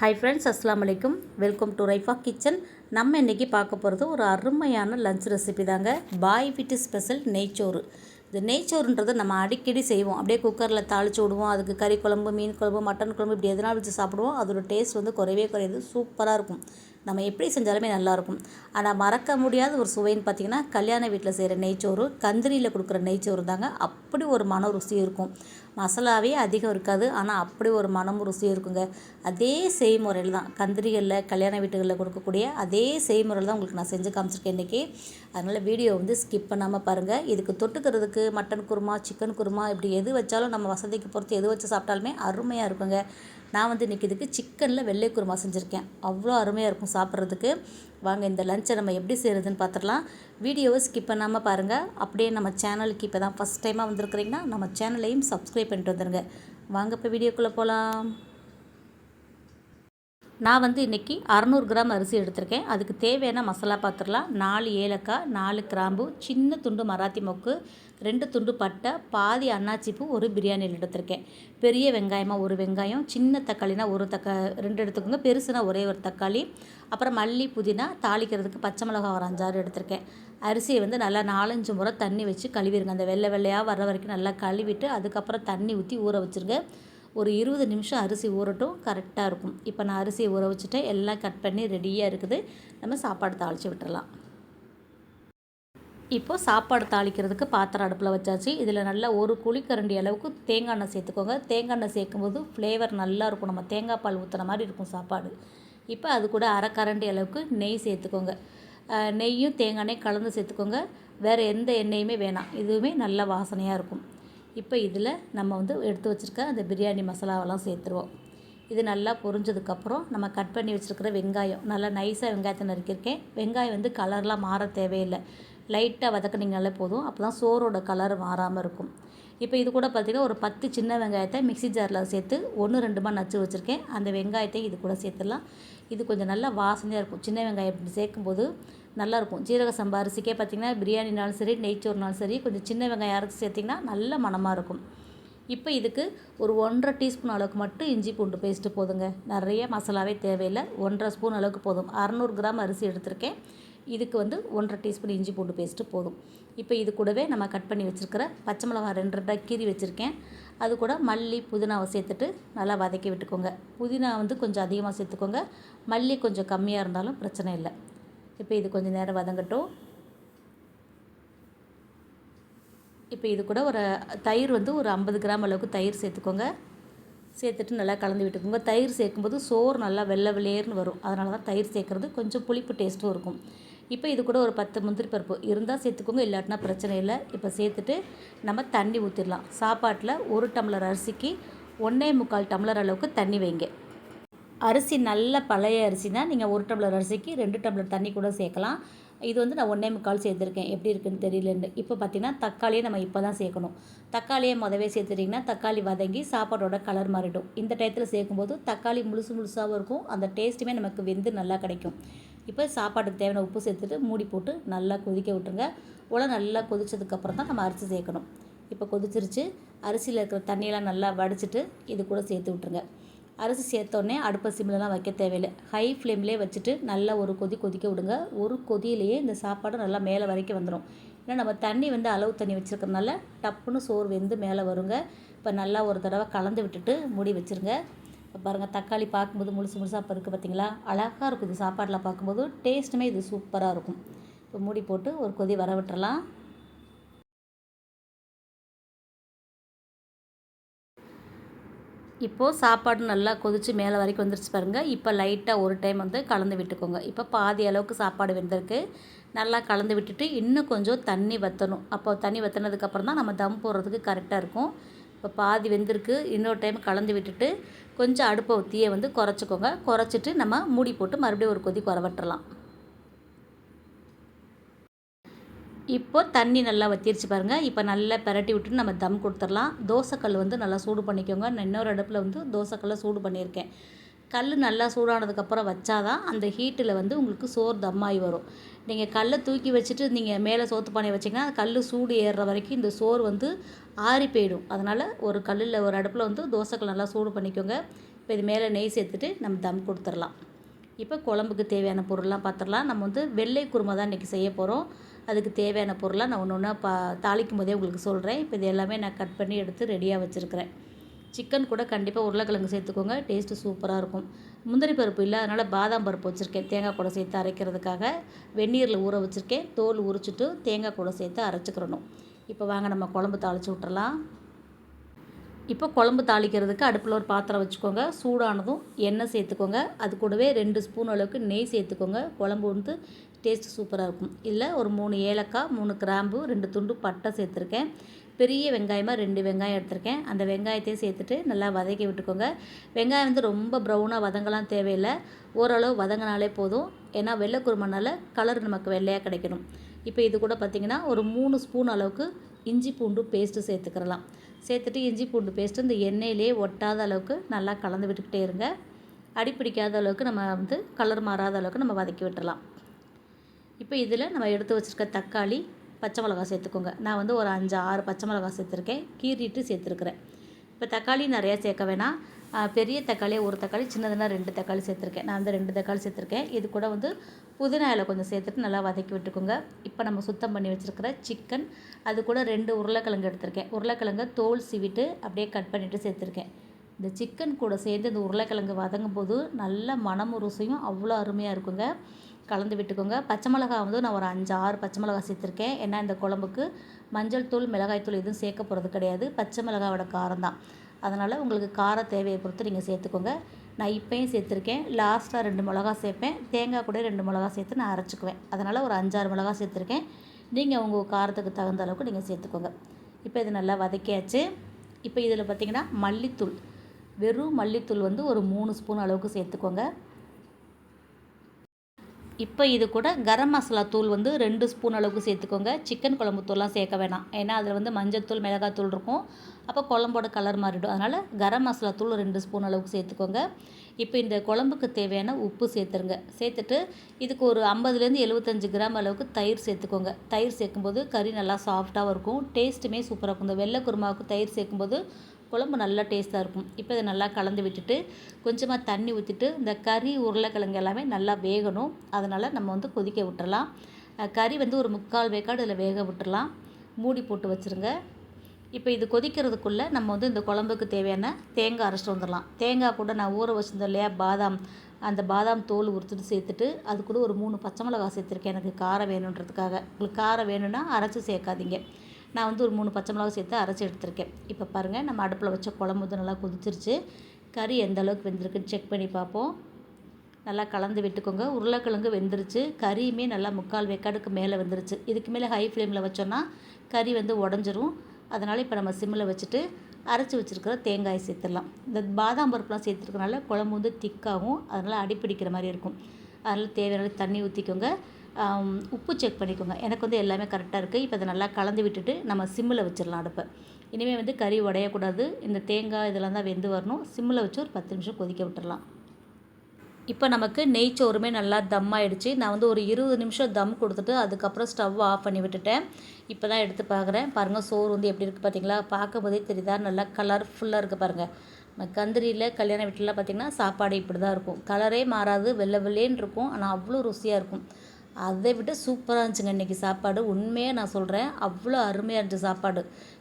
Hi friends அஸ்லாம் வலைக்கும் welcome to Raifa kitchen நம்ம இன்றைக்கி பார்க்க போகிறது ஒரு அருமையான லஞ்ச் ரெசிபி தாங்க. பாய் வீட்டு ஸ்பெஷல் நெய்ச்சோறு இந்த நெய்ச்சோறுன்றது நம்ம அடிக்கடி செய்வோம். அப்படியே குக்கரில் தாளித்து விடுவோம். அதுக்கு கறி குழம்பு மீன் குழம்பு மட்டன் குழம்பு இப்படி எதனால் வச்சு சாப்பிடுவோம். அதோட டேஸ்ட் வந்து குறையவே குறையுது. சூப்பராக இருக்கும். நம்ம எப்படி செஞ்சாலுமே நல்லாயிருக்கும் ஆனால் மறக்க முடியாத ஒரு சுவைன்னு பார்த்திங்கன்னா கல்யாண வீட்டில் செய்கிற நெய்ச்சோறு கந்திரியில் கொடுக்குற நெய்ச்சோறு தாங்க. அப்படி ஒரு மன ருசி இருக்கும். மசாலாவே அதிகம் இருக்காது. ஆனால் அப்படி ஒரு மனமும் ருசியும் இருக்குங்க. அதே செய்முறையில் தான் கந்திரிகளில் கல்யாண வீட்டுகளில் கொடுக்கக்கூடிய அதே செய்முறையில் தான் உங்களுக்கு நான் செஞ்சு காமிச்சிருக்கேன் இன்றைக்கி அதனால் வீடியோ வந்து ஸ்கிப் பண்ணாமல் பாருங்கள் இதுக்கு தொட்டுக்கிறதுக்கு மட்டன் குருமா சிக்கன் குருமா இப்படி எது வச்சாலும் நம்ம வசதிக்கு பொறுத்து எது வச்சு சாப்பிட்டாலுமே அருமையாக இருக்குங்க. நான் வந்து இன்றைக்கி இதுக்கு சிக்கனில் வெள்ளை குருமா செஞ்சுருக்கேன். அவ்வளோ அருமையாக இருக்கும் சாப்பிட்றதுக்கு. வாங்க இந்த லஞ்சை நம்ம எப்படி செய்கிறதுன்னு பார்த்துடலாம். வீடியோவை ஸ்கிப் பண்ணாமல் பாருங்கள் அப்படியே நம்ம சேனலுக்கு இப்போ தான் ஃபஸ்ட் டைமாக வந்திருக்கிறீங்கன்னா நம்ம சேனலையும் சப்ஸ்கிரைப் பண்ணிட்டு வந்துடுங்க வாங்க இப்போ வீடியோக்குள்ளே போகலாம் நான் வந்து இன்றைக்கி அறநூறு கிராம் அரிசி எடுத்திருக்கேன். அதுக்கு தேவையான மசாலா பாத்திரலாம். நாலு ஏலக்காய் நாலு கிராம்பு சின்ன துண்டு மராத்தி மொக்கு ரெண்டு துண்டு பட்டை பாதி அன்னாச்சிப்பூ ஒரு பிரியாணியில் எடுத்திருக்கேன். பெரிய வெங்காயமாக ஒரு வெங்காயம் சின்ன தக்காளினா ஒரு தக்கா ரெண்டு எடுத்துக்கோங்க. பெருசுனா ஒரே ஒரு தக்காளி. அப்புறம் மல்லி புதினா தாளிக்கிறதுக்கு பச்சை மிளகா ஒரு அஞ்சாறு எடுத்திருக்கேன். அரிசியை வந்து நல்லா நாலஞ்சு முறை தண்ணி வச்சு கழுவிடுங்க அந்த வெள்ளை வெள்ளையாக வர்ற வரைக்கும் நல்லா கழுவிட்டு அதுக்கப்புறம் தண்ணி ஊற்றி ஊற வச்சுருங்க. ஒரு இருபது நிமிஷம் அரிசி ஊறட்டும் கரெக்டாக இருக்கும். இப்போ நான் அரிசியை ஊற வச்சுட்டேன். எல்லாம் கட் பண்ணி ரெடியாக இருக்குது. நம்ம சாப்பாடு தாளித்து விட்டுறலாம். இப்போது சாப்பாடு தாளிக்கிறதுக்கு பாத்திரம் அடுப்பில் வச்சாச்சு. இதில் நல்லா ஒரு குழிக்கரண்டி அளவுக்கு தேங்காய் எண்ணெய் சேர்த்துக்கோங்க. தேங்காய் எண்ணெய் சேர்க்கும்போது ஃப்ளேவர் நல்லா இருக்கும். நம்ம தேங்காய் பால் ஊற்றுன மாதிரி இருக்கும் சாப்பாடு. இப்போ அது கூட அரை கரண்டி அளவுக்கு நெய் சேர்த்துக்கோங்க. நெய்யும் தேங்காய் எண்ணெய் கலந்து சேர்த்துக்கோங்க. வேறு எந்த எண்ணெயுமே வேணாம். இதுவுமே நல்ல வாசனையாக இருக்கும். இப்போ இதில் நம்ம வந்து எடுத்து வச்சுருக்க அந்த பிரியாணி மசாலாவெல்லாம் சேர்த்துருவோம். இது நல்லா பொரிஞ்சதுக்கப்புறம் நம்ம கட் பண்ணி வச்சுருக்கிற வெங்காயம் நல்லா நைஸாக வெங்காயத்தை நறுக்கியிருக்கேன். வெங்காயம் வந்து கலர்லாம் மாற தேவையில்லை. லைட்டாக வதக்குனீங்கனாலே போதும். அப்போ தான் சோறோட கலர் மாறாமல் இருக்கும். இப்போ இது கூட பார்த்திங்கன்னா ஒரு பத்து சின்ன வெங்காயத்தை மிக்சி ஜாரில் சேர்த்து ஒன்று ரெண்டுமா நச்சு வச்சுருக்கேன். அந்த வெங்காயத்தை இது கூட சேர்த்துடலாம். இது கொஞ்சம் நல்லா வாசனையாக இருக்கும். சின்ன வெங்காயம் இப்படி சேர்க்கும்போது நல்லாயிருக்கும் ஜீரக சம்பா அரிசிக்கே பார்த்திங்கன்னா பிரியாணினாலும் சரி நெய்ச்சோறுனாலும் சரி கொஞ்சம் சின்ன வெங்காயம் அரைச்சி சேர்த்திங்கன்னா நல்ல மனமாக இருக்கும். இப்போ இதுக்கு ஒரு ஒன்றரை டீஸ்பூன் அளவுக்கு மட்டும் இஞ்சி பூண்டு பேஸ்ட்டு போதுங்க. நிறைய மசாலாவே தேவையில்லை. ஒன்றரை ஸ்பூன் அளவுக்கு போதும். அறநூறு கிராம் அரிசி எடுத்திருக்கேன். இதுக்கு வந்து ஒன்றரை டீஸ்பூன் இஞ்சி பூண்டு பேஸ்ட்டு போதும். இப்போ இது கூடவே நம்ம கட் பண்ணி வச்சுருக்கிற பச்சை மிளகா ரெண்டு ரெண்டாக கீறி வச்சுருக்கேன். அது கூட மல்லி புதினாவை சேர்த்துட்டு நல்லா வதக்கி விட்டுக்கோங்க. புதினா வந்து கொஞ்சம் அதிகமாக சேர்த்துக்கோங்க. மல்லி கொஞ்சம் கம்மியாக இருந்தாலும் பிரச்சனை இல்லை. இப்போ இது கொஞ்சம் நேரம் வதங்கட்டும். இப்போ இது கூட ஒரு தயிர் வந்து ஒரு ஐம்பது கிராம் அளவுக்கு தயிர் சேர்த்துக்கோங்க. சேர்த்துட்டு நல்லா கலந்து விட்டுக்கோங்க. தயிர் சேர்க்கும்போது சோறு நல்லா வெள்ளை வெளியேர்னு வரும். அதனால தான் தயிர் சேர்க்குறது கொஞ்சம் புளிப்பு டேஸ்ட்டும் இருக்கும். இப்போ இது கூட ஒரு பத்து முந்திரி பருப்பு. இருந்தால் சேர்த்துக்கோங்க இல்லாட்டினா பிரச்சனை இல்லை. இப்போ சேர்த்துட்டு நம்ம தண்ணி ஊற்றிடலாம் சாப்பாட்டில் ஒரு டம்ளர் அரிசிக்கு ஒன்றே முக்கால் டம்ளர் அளவுக்கு தண்ணி வைங்க. அரிசி நல்ல பழைய அரிசினா நீங்கள் ஒரு டம்ளர் அரிசிக்கு ரெண்டு டம்ளர் தண்ணி கூட சேர்க்கலாம். இது வந்து நான் ஒன்றே முக்கால் சேர்த்துருக்கேன். எப்படி இருக்குன்னு தெரியலன்னு. இப்போ பார்த்தீங்கன்னா தக்காளியை நம்ம இப்போ தான் சேர்க்கணும். தக்காளியை முதவே சேர்த்துட்டிங்கன்னா தக்காளி வதங்கி சாப்பாடோட கலர் மாறிடும். இந்த டயத்தில் சேர்க்கும்போது தக்காளி முழுசு முழுசாகவும் இருக்கும். அந்த டேஸ்ட்டுமே நமக்கு வெந்து நல்லா கிடைக்கும். இப்போ சாப்பாட்டுக்கு தேவையான உப்பு சேர்த்துட்டு மூடி போட்டு நல்லா கொதிக்க விட்டுருங்க. உலை நல்லா கொதிச்சதுக்கப்புறம் தான் நம்ம அரிசி சேர்க்கணும். இப்போ கொதிச்சிருச்சு. அரிசியில் இருக்கிற தண்ணியெல்லாம் நல்லா வடிச்சிட்டு இது கூட சேர்த்து விட்ருங்க அரிசி சேர்த்தோடனே அடுப்பை சிம்லலாம் வைக்க தேவையில்லை. ஹை ஃப்ளேம்லேயே வச்சுட்டு நல்லா ஒரு கொதி கொதிக்க விடுங்க. ஒரு கொதியிலேயே இந்த சாப்பாடு நல்லா மேலே வரைக்கும் வந்துடும் ஏன்னா நம்ம தண்ணி வந்து அளவு தண்ணி வச்சுருக்கறனால டப்புன்னு சோறு வெந்து மேலே வருங்க. இப்போ நல்லா ஒரு தடவை கலந்து விட்டுட்டு மூடி வச்சுருங்க. இப்போ பாருங்கள் தக்காளி பார்க்கும்போது முழுசு முழுசாக இப்போ இருக்குது பார்த்தீங்களா? அழகாக இருக்கும். இது சாப்பாட்டில் பார்க்கும்போது டேஸ்ட்டுமே இது சூப்பராக இருக்கும். இப்போ மூடி போட்டு ஒரு கொதி வர விட்டுறலாம். இப்போது சாப்பாடு நல்லா கொதித்து மேலே வரைக்கும் வந்துருச்சு பாருங்கள் இப்போ லைட்டாக ஒரு டைம் வந்து கலந்து விட்டுக்கோங்க. இப்போ பாதி அளவுக்கு சாப்பாடு வெந்திருக்கு. நல்லா கலந்து விட்டுட்டு இன்னும் கொஞ்சம் தண்ணி வற்றணும் அப்போ தண்ணி வற்றினதுக்கப்புறம் தான் நம்ம தம் போடுறதுக்கு கரெக்டாக இருக்கும். இப்போ பாதி வெந்திருக்கு. இன்னொரு டைம் கலந்து விட்டுட்டு கொஞ்சம் அடுப்பை தீயை வந்து குறைச்சிக்கோங்க. குறைச்சிட்டு நம்ம மூடி போட்டு மறுபடியும் ஒரு கொதி குறவட்டுறலாம் இப்போது தண்ணி நல்லா வத்திருச்சு பாருங்கள் இப்போ நல்லா பரட்டி விட்டுட்டு நம்ம தம் கொடுத்துடலாம். தோசைக்கல் வந்து நல்லா சூடு பண்ணிக்கோங்க. நான் இன்னொரு அடுப்பில் வந்து தோசைக்கல்லை சூடு பண்ணியிருக்கேன். கல் நல்லா சூடானதுக்கப்புறம் வச்சாதான் அந்த ஹீட்டில் வந்து உங்களுக்கு சோறு தம்மாகி வரும். நீங்கள் கல்லை தூக்கி வச்சுட்டு நீங்கள் மேலே சோத்து பானை வச்சிங்கன்னா கல் சூடு ஏறுற வரைக்கும் இந்த சோறு வந்து ஆறி போயிடும். அதனால் ஒரு கல்லில் ஒரு அடுப்பில் வந்து தோசைக்கல் நல்லா சூடு பண்ணிக்கோங்க. இப்போ இது மேலே நெய் சேர்த்துட்டு நம்ம தம் கொடுத்துடலாம். இப்போ குழம்புக்கு தேவையான பொருள்லாம் பார்த்துடலாம். நம்ம வந்து வெள்ளை குருமா தான் இன்றைக்கி செய்ய போகிறோம் அதுக்கு தேவையான பொருளாக நான் ஒன்று ஒன்றா பா தாளிக்கும் போதே உங்களுக்கு சொல்கிறேன் இப்போ இது எல்லாமே நான் கட் பண்ணி எடுத்து ரெடியாக வச்சுருக்கிறேன். சிக்கன் கூட கண்டிப்பாக உருளைக்கிழங்கு சேர்த்துக்கோங்க. டேஸ்ட்டு சூப்பராக இருக்கும். முந்திரி பருப்பு இல்லை அதனால் பாதாம் பருப்பு வச்சுருக்கேன். தேங்காய் கூட சேர்த்து அரைக்கிறதுக்காக. வெந்நீரில் ஊற வச்சுருக்கேன். தோல் உரிச்சிட்டு தேங்காய் கூட சேர்த்து அரைச்சிக்கிறணும். இப்போ வாங்க நம்ம குழம்பு தாளித்து விட்டுறலாம். இப்போ குழம்பு தாளிக்கிறதுக்கு அடுப்பில் ஒரு பாத்திரம் வச்சுக்கோங்க. சூடானதும் எண்ணெய் சேர்த்துக்கோங்க. அது கூடவே ரெண்டு ஸ்பூன் அளவுக்கு நெய் சேர்த்துக்கோங்க. குழம்பு வந்து டேஸ்ட்டு சூப்பராக இருக்கும். இல்லை ஒரு மூணு ஏலக்காய் மூணு கிராம்பு ரெண்டு துண்டு பட்டை சேர்த்துருக்கேன். பெரிய வெங்காயமாக ரெண்டு வெங்காயம் எடுத்திருக்கேன். அந்த வெங்காயத்தையும் சேர்த்துட்டு நல்லா வதக்கி விட்டுக்கோங்க. வெங்காயம் வந்து ரொம்ப ப்ரௌனாக வதங்கலாம் தேவையில்லை. ஓரளவு வதங்கினாலே போதும். ஏன்னா வெள்ளை குருமனால் கலர் நமக்கு வெள்ளையாக கிடைக்கணும். இப்போ இது கூட பார்த்திங்கன்னா ஒரு மூணு ஸ்பூன் அளவுக்கு இஞ்சி பூண்டு பேஸ்ட்டு சேர்த்துக்கிறலாம் சேர்த்துட்டு இஞ்சி பூண்டு பேஸ்ட்டு இந்த எண்ணெயிலே ஒட்டாத அளவுக்கு நல்லா கலந்து விட்டுக்கிட்டே இருங்க. அடிப்பிடிக்காத அளவுக்கு நம்ம வந்து கலர் மாறாத அளவுக்கு நம்ம வதக்கி விட்டுறலாம். இப்போ இதில் நம்ம எடுத்து வச்சுருக்க தக்காளி பச்சை மிளகா சேர்த்துக்கோங்க. நான் வந்து ஒரு அஞ்சு ஆறு பச்சை மிளகா சேர்த்துருக்கேன். கீறிட்டு சேர்த்துருக்குறேன். இப்போ தக்காளி நிறையா சேர்க்க வேணாம். பெரிய தக்காளியாக ஒரு தக்காளி சின்னதுனா ரெண்டு தக்காளி சேர்த்துருக்கேன். நான் வந்து ரெண்டு தக்காளி சேர்த்துருக்கேன். இது கூட வந்து புதினா இலை கொஞ்சம் சேர்த்துட்டு நல்லா வதக்கி விட்டுக்கோங்க. இப்போ நம்ம சுத்தம் பண்ணி வச்சுருக்கிற சிக்கன் அது கூட ரெண்டு உருளைக்கிழங்கு எடுத்திருக்கேன். உருளைக்கிழங்கு தோல் சீவிட்டு அப்படியே கட் பண்ணிவிட்டு சேர்த்துருக்கேன். இந்த சிக்கன் கூட சேர்ந்து இந்த உருளைக்கிழங்கு வதங்கும் போது நல்ல மனமும் ருசியும் அவ்வளோ அருமையாக இருக்குங்க. கலந்து விட்டுக்கோங்க. பச்சை மிளகா வந்து நான் ஒரு அஞ்சு ஆறு பச்சை மிளகா சேர்த்துருக்கேன். ஏன்னா இந்த குழம்புக்கு மஞ்சள் தூள் மிளகாய் தூள் எதுவும் சேர்க்க போகிறது கிடையாது. பச்சை மிளகாவோட காரம் தான். அதனால் உங்களுக்கு கார தேவையை பொறுத்து நீங்கள் சேர்த்துக்கோங்க. நான் இப்போயும் சேர்த்துருக்கேன். லாஸ்ட்டாக ரெண்டு மிளகா சேர்ப்பேன். தேங்காய் கூட ரெண்டு மிளகா சேர்த்து நான் அரைச்சிக்குவேன். அதனால் ஒரு அஞ்சாறு மிளகா சேர்த்துருக்கேன். நீங்கள் உங்கள் காரத்துக்கு தகுந்த அளவுக்கு நீங்கள் சேர்த்துக்கோங்க. இப்போ இது நல்லா வதக்கியாச்சு. இப்போ இதில் பார்த்திங்கன்னா மல்லித்தூள். வெறும் மல்லித்தூள் வந்து ஒரு மூணு ஸ்பூன் அளவுக்கு சேர்த்துக்கோங்க. இப்போ இது கூட கரம் மசாலா தூள் வந்து ரெண்டு ஸ்பூன் அளவுக்கு சேர்த்துக்கோங்க. சிக்கன் குழம்பு தூள்லாம் சேர்க்க வேணாம். ஏன்னா அதில் வந்து மஞ்சள் மிளகாத்தூள் இருக்கும். அப்போ குழம்போட கலர் மாறிடும். அதனால் கரம் மசாலா தூள் ரெண்டு ஸ்பூன் அளவுக்கு சேர்த்துக்கோங்க. இப்போ இந்த குழம்புக்கு தேவையான உப்பு சேர்த்துருங்க. சேர்த்துட்டு இதுக்கு ஒரு ஐம்பதுலேருந்து எழுபத்தஞ்சு கிராம் அளவுக்கு தயிர் சேர்த்துக்கோங்க. தயிர் சேர்க்கும்போது கறி நல்லா சாஃப்டாகவும் இருக்கும். டேஸ்ட்டுமே சூப்பராக இருக்கும். இந்த வெள்ளை குருமாவுக்கு தயிர் சேர்க்கும்போது குழம்பு நல்லா டேஸ்ட்டாக இருக்கும். இப்போ இதை நல்லா கலந்து விட்டுட்டு கொஞ்சமாக தண்ணி ஊற்றிட்டு இந்த கறி உருளைக்கிழங்கு எல்லாமே நல்லா வேகணும். அதனால் நம்ம வந்து கொதிக்க விட்டுறலாம். கறி வந்து ஒரு முக்கால் வேக்காடு இதில் வேக விட்டுறலாம். மூடி போட்டு வச்சுருங்க. இப்போ இது கொதிக்கிறதுக்குள்ளே நம்ம வந்து இந்த குழம்புக்கு தேவையான தேங்காய் அரைச்சிட்டு வந்துடலாம். தேங்காய் கூட நான் ஊற வச்சுருந்தேன் இல்லையா பாதாம் அந்த பாதாம் தோல் உறுத்துட்டு சேர்த்துட்டு அது கூட ஒரு மூணு பச்சை மிளகாய் சேர்த்துருக்கேன். எனக்கு காரம் வேணுன்றதுக்காக. உங்களுக்கு காரம் வேணும்னா அரைச்சி சேர்க்காதீங்க. நான் வந்து ஒரு மூணு பச்சை மிளகா சேர்த்து அரைச்சி எடுத்திருக்கேன். இப்போ பாருங்கள் நம்ம அடுப்பில் வச்ச குழம்பு வந்து நல்லா கொதிச்சிருச்சு. கறி எந்த அளவுக்கு வெந்திருக்குன்னு செக் பண்ணி பார்ப்போம். நல்லா கலந்து விட்டுக்கோங்க. உருளைக்கிழங்கு வெந்துருச்சு. கறியுமே நல்லா முக்கால் வெக்காடுக்கு மேலே வெந்துருச்சு. இதுக்கு மேலே ஹை ஃப்ளேமில் வச்சோன்னா கறி வந்து உடஞ்சிரும். அதனால் இப்போ நம்ம சிம்மில் வச்சுட்டு அரைச்சி வச்சுருக்கிற தேங்காய் சேர்த்துடலாம். இந்த பாதாம் பருப்புலாம் சேர்த்துருக்கனால குழம்பு வந்து திக்காகும் அதனால் அடிப்பிடிக்கிற மாதிரி இருக்கும். அதனால் தேவையான தண்ணி ஊற்றிக்கோங்க உப்பு செக் பண்ணிக்கோங்க. எனக்கு வந்து எல்லாமே கரெக்டாக இருக்குது இப்போ அதை நல்லா கலந்து விட்டுட்டு நம்ம சிம்மில் வச்சிடலாம் அடுப்பை. இனிமேல் வந்து கறி உடையக்கூடாது. இந்த தேங்காய் இதெல்லாம் தான் வெந்து வரணும். சிம்மில் வச்சு ஒரு பத்து நிமிஷம் கொதிக்க விட்டுடலாம். இப்போ நமக்கு நெய் சோறுமே நல்லா தம் ஆகிடுச்சு நான் வந்து ஒரு இருபது நிமிஷம் தம் கொடுத்துட்டு அதுக்கப்புறம் ஸ்டவ் ஆஃப் பண்ணி விட்டுட்டேன். இப்போ தான் எடுத்து பார்க்குறேன். பாருங்கள் சோறு வந்து எப்படி இருக்குது பார்த்தீங்களா பார்க்கும் போதே தெரியுதா? நல்லா கலர்ஃபுல்லாக இருக்குது பாருங்கள் கந்திரியில் கல்யாண வீட்டிலலாம் பார்த்திங்கன்னா சாப்பாடு இப்படி தான் இருக்கும் கலரே மாறாது வெள்ளை வெள்ளேன்னு இருக்கும். ஆனால் அவ்வளோ ருசியாக இருக்கும். அதை விட சூப்பராக இருந்துச்சுங்க இன்றைக்கி சாப்பாடு. உண்மையாக நான் சொல்கிறேன் அவ்வளோ அருமையாக இருந்துச்சு சாப்பாடு.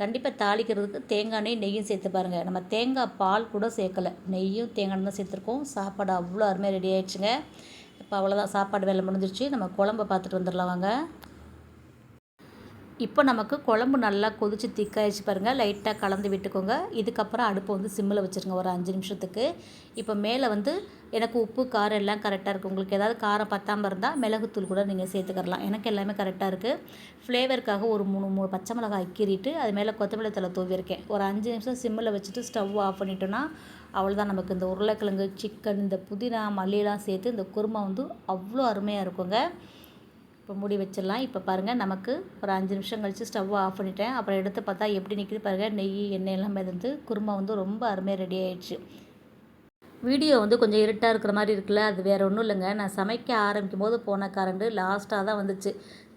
கண்டிப்பாக தாளிக்கிறதுக்கு தேங்காய் நெய் நெய்யும் சேர்த்து பாருங்கள் நம்ம தேங்காய் பால் கூட சேர்க்கலை. நெய்யும் தேங்காய் தான் சேர்த்துருக்கோம். சாப்பாடு அவ்வளோ அருமையாக ரெடி ஆகிடுச்சுங்க இப்போ அவ்வளோதான் சாப்பாடு வேலை முடிஞ்சிருச்சு. நம்ம குழம்பை பார்த்துட்டு வந்துடலாம் வாங்க. இப்போ நமக்கு குழம்பு நல்லா கொதித்து திக்காயிடுச்சு பாருங்கள் லைட்டாக கலந்து விட்டுக்கோங்க. இதுக்கப்புறம் அடுப்பை வந்து சிம்மில் வச்சுருங்க. ஒரு அஞ்சு நிமிஷத்துக்கு. இப்போ மேலே வந்து எனக்கு உப்பு காரம் எல்லாம் கரெக்டாக இருக்குது உங்களுக்கு ஏதாவது காரம் பத்தாமல் இருந்தால் மிளகுத்தூள் கூட நீங்கள் சேர்த்துக்கரலாம் எனக்கு எல்லாமே கரெக்டாக இருக்குது ஃப்ளேவருக்காக ஒரு மூணு மூணு பச்சை மிளகாய் கீறிட்டு அது மேலே கொத்தமல்லி தலை தூவியிருக்கேன். ஒரு அஞ்சு நிமிஷம் சிம்மில் வச்சுட்டு ஸ்டவ் ஆஃப் பண்ணிட்டோன்னா அவ்வளோதான் நமக்கு. இந்த உருளைக்கிழங்கு சிக்கன் இந்த புதினா மல்லியெல்லாம் சேர்த்து இந்த குருமா வந்து அவ்வளோ அருமையாக இருக்குங்க. இப்போ மூடி வச்சிடலாம். இப்போ பாருங்கள் நமக்கு ஒரு அஞ்சு நிமிஷம் கழித்து ஸ்டவ் ஆஃப் பண்ணிட்டேன். அப்புறம் எடுத்து பார்த்தா எப்படி நிற்கிது பாருங்கள் நெய் எண்ணெய் எல்லாம் மிதந்து குருமா வந்து ரொம்ப அருமையாக ரெடி ஆகிடுச்சு வீடியோ வந்து கொஞ்சம் இருட்டாக இருக்கிற மாதிரி இருக்குல்ல அது வேறு ஒன்றும் இல்லைங்க. நான் சமைக்க ஆரம்பிக்கும் போது போன கரண்டு லாஸ்ட்டாக தான் வந்துச்சு.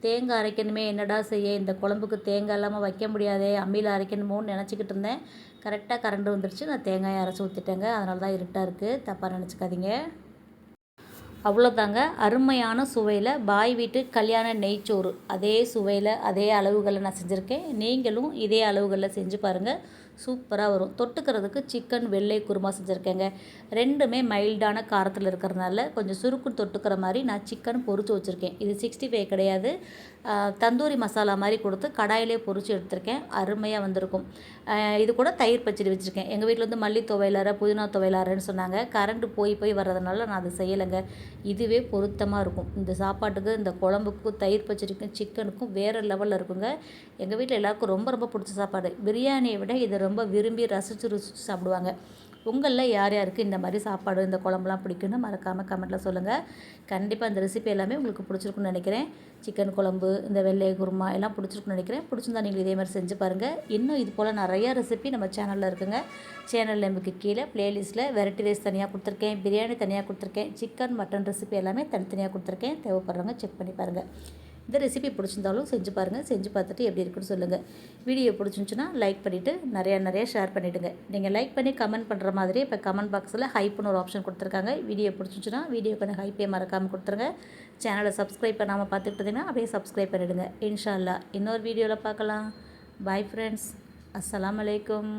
தேங்காய் அரைக்கணுமே என்னடா செய்ய? இந்த குழம்புக்கு தேங்காய் இல்லாமல் வைக்க முடியாதே அம்மியில் அரைக்கணுமோன்னு நினச்சிக்கிட்டு இருந்தேன். கரெக்டாக கரண்ட் வந்துருச்சு. நான் தேங்காயை அரைச்சி ஊற்றிட்டேங்க அதனால தான் இருட்டாக இருக்குது தப்பாக நினச்சிக்காதீங்க. அவ்வளோதாங்க அருமையான சுவையில் பாய் வீட்டு கல்யாண நெய்ச்சோறு. அதே சுவையில் அதே அளவுகளில் நான் செஞ்சுருக்கேன். நீங்களும் இதே அளவுகளில் செஞ்சு பாருங்கள் சூப்பராக வரும். தொட்டுக்கிறதுக்கு சிக்கன் வெள்ளை குருமா செஞ்சுருக்கேங்க. ரெண்டுமே மைல்டான காரத்தில் இருக்கிறதுனால கொஞ்சம் சுருக்குன்னு தொட்டுக்கிற மாதிரி நான் சிக்கன் பொறிச்சு வச்சுருக்கேன். இது சிக்ஸ்டி ஃபைவ் கிடையாது தந்தூரி மசாலா மாதிரி கொடுத்து கடாயிலே பொறிச்சு எடுத்திருக்கேன். அருமையாக வந்திருக்கும். இது கூட தயிர் பச்சடி வச்சுருக்கேன். எங்கள் வீட்டில் வந்து மல்லி துவையலார புதினா துவையலாரன்னு சொன்னாங்க. கரண்ட் போய் போய் வர்றதுனால நான் அதை செய்யலைங்க. இதுவே பொருத்தமாக இருக்கும். இந்த சாப்பாட்டுக்கு இந்த குழம்புக்கும் தயிர் பச்சடிக்கும் சிக்கனுக்கும் வேறு லெவலில் இருக்குங்க. எங்கள் வீட்டில் எல்லாருக்கும் ரொம்ப ரொம்ப பிடிச்ச சாப்பாடு. பிரியாணியை விட இதை ரொம்ப விரும்பி ரசித்து ருசித்து சாப்பிடுவாங்க. உங்களில் யார் யாருக்கு இந்த மாதிரி சாப்பாடு இந்த குழம்புலாம் பிடிக்குன்னு மறக்காமல் கமெண்ட்டில் சொல்லுங்கள் கண்டிப்பாக இந்த ரெசிபி எல்லாமே உங்களுக்கு பிடிச்சிருக்குன்னு நினைக்கிறேன். சிக்கன் குழம்பு இந்த வெள்ளை குருமா எல்லாம் பிடிச்சிருக்குன்னு நினைக்கிறேன். பிடிச்சிருந்தா நீங்கள் இதே மாதிரி செஞ்சு பாருங்கள் இன்னும் இது போல் நிறையா ரெசிபி நம்ம சேனலில் இருக்குங்க. சேனல் நமக்கு கீழே ப்ளேலிஸ்ட்டில் வெரைட்டி ரைஸ் தனியாக கொடுத்துருக்கேன் பிரியாணி தனியாக கொடுத்துருக்கேன் சிக்கன் மட்டன் ரெசிபி எல்லாமே தனித்தனியாக கொடுத்துருக்கேன். தேவைப்படுறவங்க செக் பண்ணி பாருங்கள் இந்த ரெசிபி பிடிச்சிருந்தாலும் செஞ்சு பாருங்கள் செஞ்சு பார்த்துட்டு எப்படி இருக்குன்னு சொல்லுங்கள் வீடியோ பிடிச்சிருந்துச்சுன்னா லைக் பண்ணிவிட்டு நிறையா நிறையா ஷேர் பண்ணிவிடுங்க நீங்கள் லைக் பண்ணி கமெண்ட் பண்ணுற மாதிரி இப்போ கமெண்ட் பாக்ஸில் ஹைப்னு ஒரு ஆப்ஷன் கொடுத்துருக்காங்க. வீடியோ பிடிச்சிச்சுன்னா வீடியோ கொஞ்சம் ஹைப்பே மறக்காமல் கொடுத்துருங்க. சேனலை சப்ஸ்கிரைப் பண்ணாமல் பார்த்துட்டு இருந்தீங்கன்னா அப்படியே சப்ஸ்கிரைப் பண்ணிவிடுங்க இன்ஷால்லா இன்னொரு வீடியோவில் பார்க்கலாம். பாய் ஃப்ரெண்ட்ஸ் அஸ்லாம் வலைக்கம்